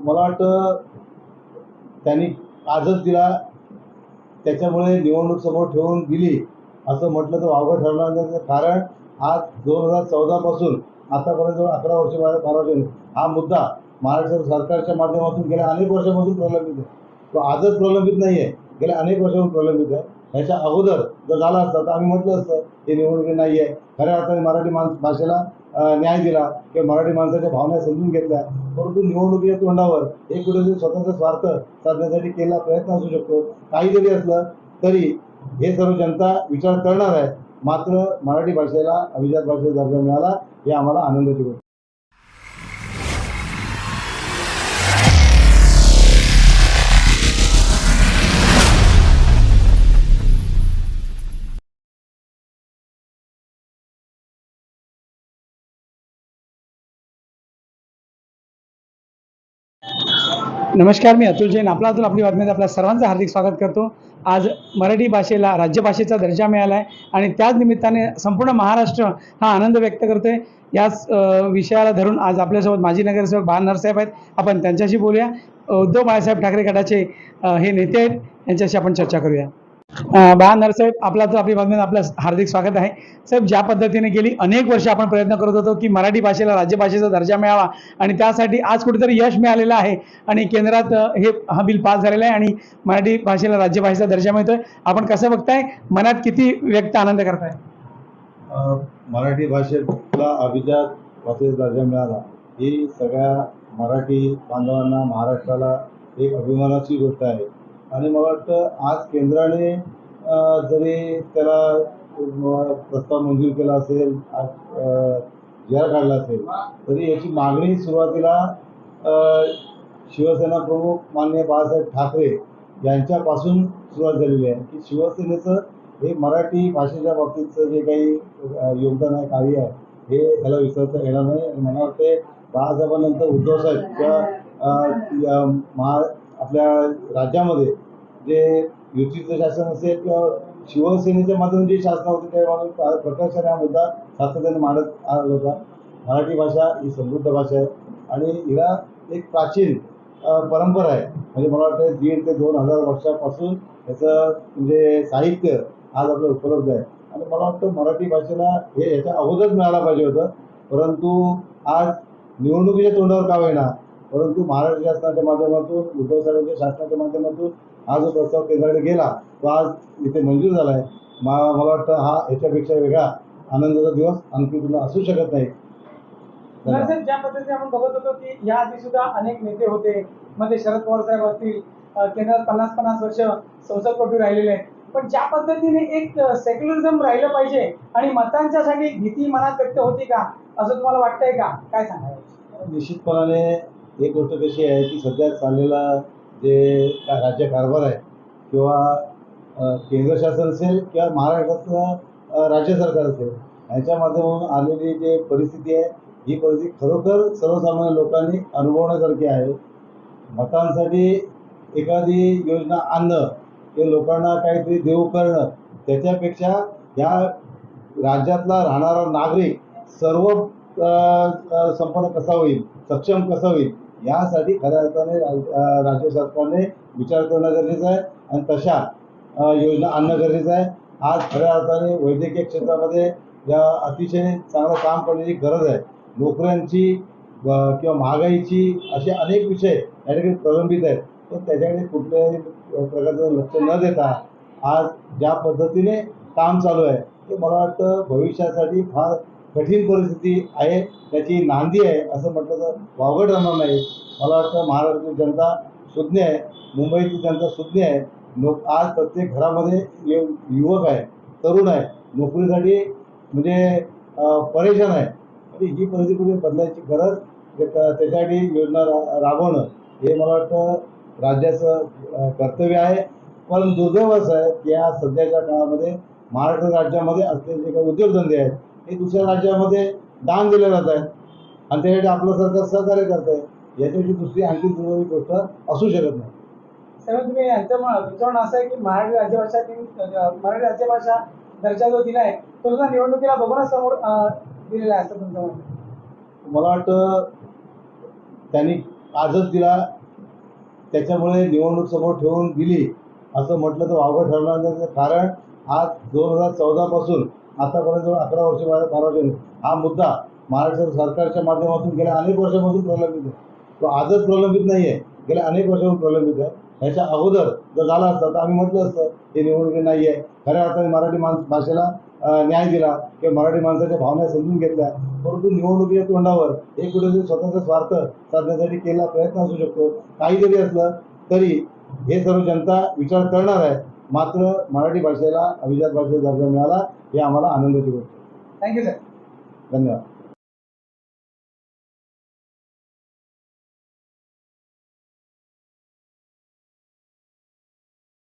मला वाटतं त्यांनी आजच दिला त्याच्यामुळे निवडणूक समोर ठेवून दिली असं म्हटलं तर वावगं ठरणार नाही. कारण आज दोन हजार चौदापासून आतापर्यंत जवळ अकरा वर्ष बारा बारा वर्ष हा मुद्दा महाराष्ट्र सरकारच्या माध्यमातून गेल्या अनेक वर्षापासून प्रलंबित आहे. तो आजच प्रलंबित नाही आहे गेल्या अनेक वर्षापासून प्रलंबित आहे. ह्याच्या अगोदर जर झाला असतं तर आम्ही म्हटलं असतं हे निवडणुकी नाही आहे. खऱ्या अर्थाने मराठी माणस भाषेला न्याय दिला किंवा मराठी माणसाच्या भावना समजून घेतल्या. परंतु निवडणुकीच्या तोंडावर हे कुठेतरी स्वतःचा स्वार्थ साधण्यासाठी केलेला प्रयत्न असू शकतो. काही जरी असलं तरी हे सर्व जनता विचार करणार आहे. मात्र मराठी भाषेला अभिजात भाषेचा दर्जा मिळाला हे आम्हाला आनंदाची गोष्ट नमस्कार मी अतुल जैन. आपला अतुल आपली बातमीत आपल्या सर्वांचं हार्दिक स्वागत करतो. आज मराठी भाषेला राज्यभाषेचा दर्जा मिळाला आहे आणि त्याच निमित्ताने संपूर्ण महाराष्ट्र हा आनंद व्यक्त करतोय. याच विषयाला धरून आज आपल्यासोबत माजी नगरसेवक बाळ नरसाहेब आहेत. आपण त्यांच्याशी बोलूया. उद्धव बाळासाहेब ठाकरे गटाचे हे नेते आहेत. यांच्याशी आपण चर्चा करूया. बाळा नरसाहेब आपला तर आपली बातमी आपलं हार्दिक स्वागत आहे. साहेब ज्या पद्धतीने गेली अनेक वर्ष आपण प्रयत्न करत होतो की मराठी भाषेला राज्यभाषेचा दर्जा मिळावा आणि त्यासाठी आज कुठेतरी यश मिळालेलं आहे आणि केंद्रात हे हा बिल पास झालेला आहे आणि मराठी भाषेला राज्यभाषेचा दर्जा मिळतोय. आपण कसं बघताय? मनात किती व्यक्त आनंद करताय? मराठी भाषेला अभिजात भाषेचा दर्जा मिळाला. ही सगळ्या मराठी बांधवांना महाराष्ट्राला एक अभिमानाची गोष्ट आहे. आणि मला वाटतं आज केंद्राने जरी त्याला प्रस्ताव मंजूर केला असेल आज काढला असेल तरी याची मागणी सुरुवातीला शिवसेना प्रमुख माननीय बाळासाहेब ठाकरे यांच्यापासून सुरुवात झालेली आहे. की शिवसेनेचं हे मराठी भाषेच्या बाबतीतचं जे काही योगदान आहे कार्य आहे हे याला विसरता येणार नाही. आणि मला वाटते बाळासाहेबांनंतर उद्धव साहेब किंवा महा आपल्या राज्यामध्ये जे युतीचं शासन असेल किंवा शिवसेनेच्या माध्यमातून जे शासन होते त्या प्रकर्षाने हा मुद्दा सातत्याने मांडत आला होता. मराठी भाषा ही समृद्ध भाषा आहे आणि हिला एक प्राचीन परंपरा आहे. म्हणजे मला वाटतं दीड ते दोन हजार वर्षापासून याचं म्हणजे साहित्य आज आपलं उपलब्ध आहे. आणि मला वाटतं मराठी भाषेला हे याच्या अगोदरच मिळायला पाहिजे होतं. परंतु आज निवडणुकीच्या तोंडावर का होईना परंतु महाराष्ट्र शासनाच्या माध्यमातून उद्धव साहेबांच्या शासनाच्या माध्यमातून हा जो प्रस्ताव केंद्राकडे गेला तो आज इथे मंजूर झाला आहे. मा मला वाटतं हा याच्यापेक्षा वेगळा आनंदाचा दिवस आणखी पुन्हा असू शकत नाही. ज्या पद्धतीने आपण बघत होतो की या आधी सुद्धा अनेक नेते होते मध्ये शरद पवार साहेब असतील केंद्रात पन्नास पन्नास वर्ष संसदपटू राहिलेले आहेत. पण ज्या पद्धतीने एक सेक्युलरिझम राहिलं पाहिजे आणि मतांच्यासाठी भीती मनात व्यक्त होती का? असं तुम्हाला वाटतंय का? काय सांगायचं निश्चितपणाने एक गोष्ट कशी आहे की सध्या चाललेला जे राज्य कारभार आहे किंवा केंद्र शासन असेल किंवा महाराष्ट्राचं राज्य सरकार असेल ह्याच्या माध्यमातून आलेली जे परिस्थिती आहे ही परिस्थिती खरोखर सर्वसामान्य लोकांनी अनुभवण्यासारखी आहे. मतांसाठी एखादी योजना आणणं ते लोकांना काहीतरी देऊ करणं त्याच्यापेक्षा या राज्यातला राहणारा नागरिक सर्व संपन्न कसा होईल सक्षम कसा होईल यासाठी खऱ्या अर्थाने राज- राज्य सरकारने विचार करणं गरजेचं आहे आणि तशा योजना आणणं गरजेचं आहे. आज खऱ्या अर्थाने वैद्यकीय क्षेत्रामध्ये या अतिशय चांगलं काम करण्याची गरज आहे. नोकऱ्यांची किंवा महागाईची असे अनेक विषय या ठिकाणी प्रलंबित आहेत. तर त्याच्याकडे कुठल्याही प्रकारचं लक्ष न देता आज ज्या पद्धतीने काम चालू आहे ते मला वाटतं भविष्यासाठी फार कठीण परिस्थिती आहे त्याची नांदी आहे असं म्हटलं तर वावगड राहणार नाही. मला वाटतं महाराष्ट्राची जनता सुज्ञ आहे मुंबईची जनता सुज्ञ आहे. लोक आज प्रत्येक घरामध्ये युवक आहे तरुण आहे. नोकरीसाठी म्हणजे परेशान आहे. आणि ही परिस्थिती कुठे बदलायची गरज त्या- त्याच्यासाठी योजना रा राबवणं हे मला वाटतं राज्याचं कर्तव्य आहे. पण दुर्दैवच आहे की या सध्याच्या काळामध्ये महाराष्ट्र राज्यामध्ये असलेले जे काही उद्योगधंदे आहेत हे दुसऱ्या राज्यामध्ये दान दिले जात आहेत आणि त्यासाठी आपलं सरकार सहकार्य करत आहे. याच्याची दुसरी आणखी दुर्दैवी गोष्ट असू शकत नाही. सगळं तुम्ही यांचं तुमचं म्हणणं असं आहे की मराठी राज्यभाषा मराठी राज्यभाषा दर्जा जो दिला आहे तो सुद्धा निवडणुकीला बघूनच समोर दिलेला आहे असं तुमचं म्हणणं मला वाटतं त्यांनी आजच दिला. त्याच्यामुळे निवडणूक समोर ठेवून दिली. असं म्हटलं तर वावगं ठरणार नाही. कारण आज दोन हजार चौदापासून आतापर्यंत अकरा वर्ष बारा बारा वर्ष हा मुद्दा महाराष्ट्र सरकारच्या माध्यमातून गेल्या अनेक वर्षापासून प्रलंबित आहे. तो आजच प्रलंबित नाही आहे गेल्या अनेक वर्षापासून प्रलंबित आहे. ह्याच्या अगोदर जर झाला असता तर आम्ही म्हटलं असतं हे निवडणुकी नाही आहे खऱ्या अर्थाने मराठी माणस भाषेला न्याय दिला किंवा मराठी माणसाच्या भावना समजून घेतल्या. परंतु निवडणुकीच्या तोंडावर एक कुठेतरी स्वतःचा स्वार्थ साधण्यासाठी केला प्रयत्न असू शकतो. काही जरी असलं तरी हे सर्व जनता विचार करणार आहे. मात्र मराठी भाषेला अभिजात भाषेचा दर्जा मिळाला हे आम्हाला आनंदाची गोष्ट. थँक्यू सर धन्यवाद.